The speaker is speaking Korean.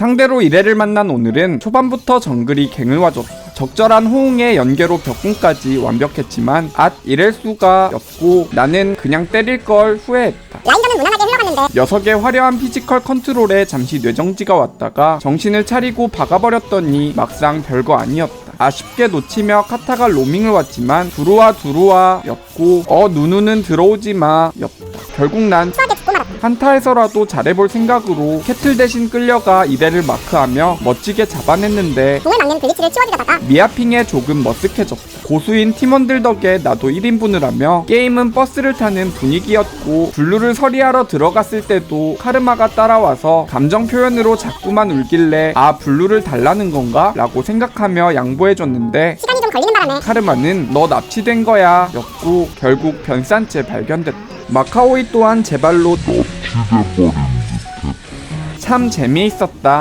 상대로 이래를 만난 오늘은 초반부터 정글이 갱을 와줬다. 적절한 호응의 연계로 벽궁까지 완벽했지만 앗 이럴 수가 였고 나는 그냥 때릴 걸 후회했다. 라인전은 무난하게 흘러갔는데 녀석의 화려한 피지컬 컨트롤에 잠시 뇌정지가 왔다가 정신을 차리고 박아버렸더니 막상 별거 아니었다. 아쉽게 놓치며 카타가 로밍을 왔지만 두루와 두루와 였고 어 누누는 들어오지 마 였다. 결국 난. 한타에서라도 잘해볼 생각으로 캐틀 대신 끌려가 이대를 마크하며 멋지게 잡아냈는데 공을 막는 글리치를 치워주려다가 미아핑에 조금 머쓱해졌다. 고수인 팀원들 덕에 나도 1인분을 하며 게임은 버스를 타는 분위기였고 블루를 서리하러 들어갔을 때도 카르마가 따라와서 감정 표현으로 자꾸만 울길래 아 블루를 달라는 건가? 라고 생각하며 양보해줬는데 시간이 좀 걸리는 바람에 카르마는 너 납치된 거야 였고 결국 변산 채 발견됐다. 마카오이 또한 제 발로 참 재미있었다.